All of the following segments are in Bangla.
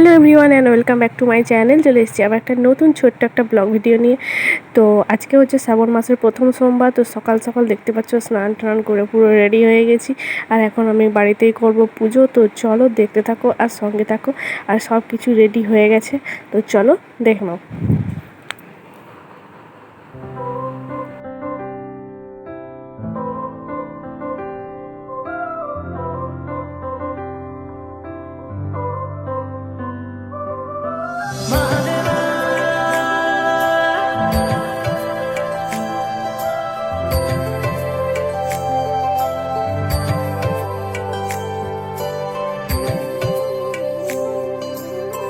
Hello everyone and welcome back to my channel. চলে এসেছি আবার একটা নতুন ছোট্ট একটা ব্লগ ভিডিও নিয়ে। তো আজকে হচ্ছে শ্রাবণ মাসের প্রথম সোমবার, তো সকাল সকাল দেখতে পাচ্ছ স্নান টান করে পুরো রেডি হয়ে গেছি। আর এখন আমি বাড়িতেই করব পুজো, তো চলো দেখতে থাকো আর সঙ্গে থাকো। আর সব কিছু রেডি হয়ে গেছে, তো চলো দেখ নাও।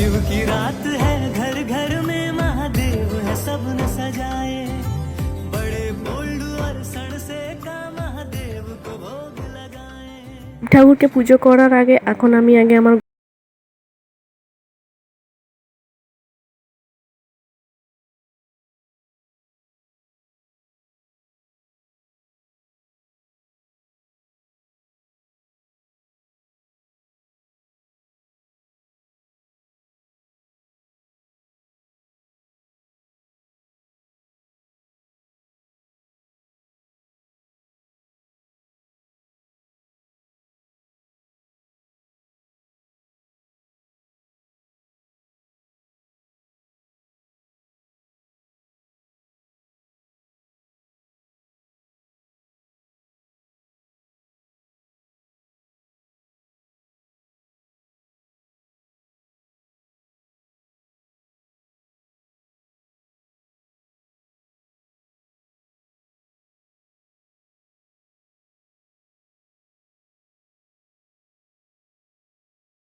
शिव की रात है घर घर में महादेव है सबने सजाए बड़े बोल्ड और सण से का महादेव को भोग लगाए ঠাকুরকে পুজো করার আগে এখন আমি আগে আমার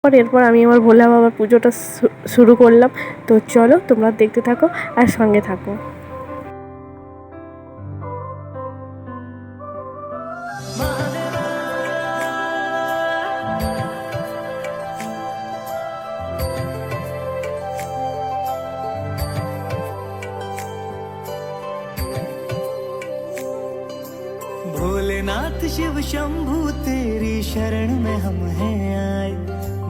পর এরপর আমি আমার ভোলা বাবার পুজোটা শু- শুরু করলাম তো চলো তোমরা দেখতে থাকো আর সঙ্গে থাকো भोलेनाथ शिव शंभु तेरी शरण में हम हैं आए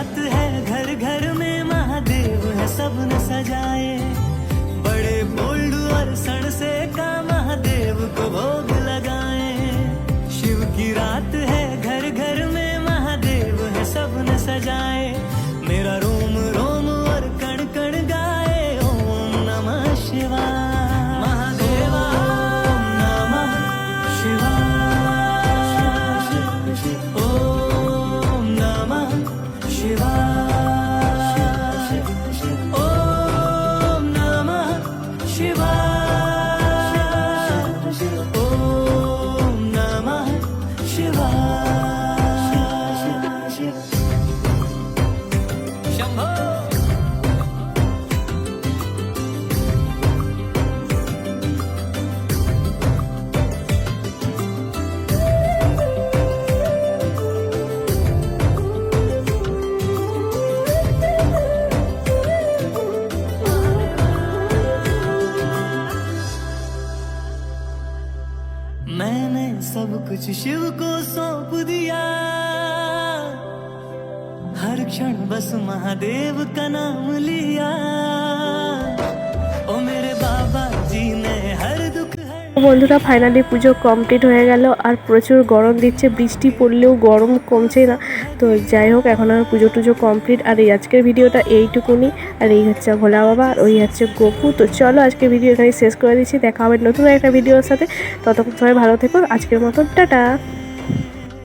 रात है घर घर में महादेव है सबने सजाए। Shiva. कुछ शिव को सौंप दिया। हर क्षण बस महादेव का नाम लिया। ओ मेरे বন্ধুরা ফাইনালি পুজো কমপ্লিট হয়ে গেল আর প্রচুর গরম দিচ্ছে। বৃষ্টি পড়লেও গরম কমছে না। তো যাই হোক, এখন আর পুজো টুজো কমপ্লিট আর এই আজকের ভিডিওটা এইটুকুনি। আর এই হচ্ছে ভোলা বাবা, আর ওই হচ্ছে গপু। তো চলো আজকে ভিডিও এখানে শেষ করে দিচ্ছি। দেখা হবে নতুন একটা ভিডিওর সাথে। ততক্ষণ সবাই ভালো থেকো। আজকের মতন, টাটা।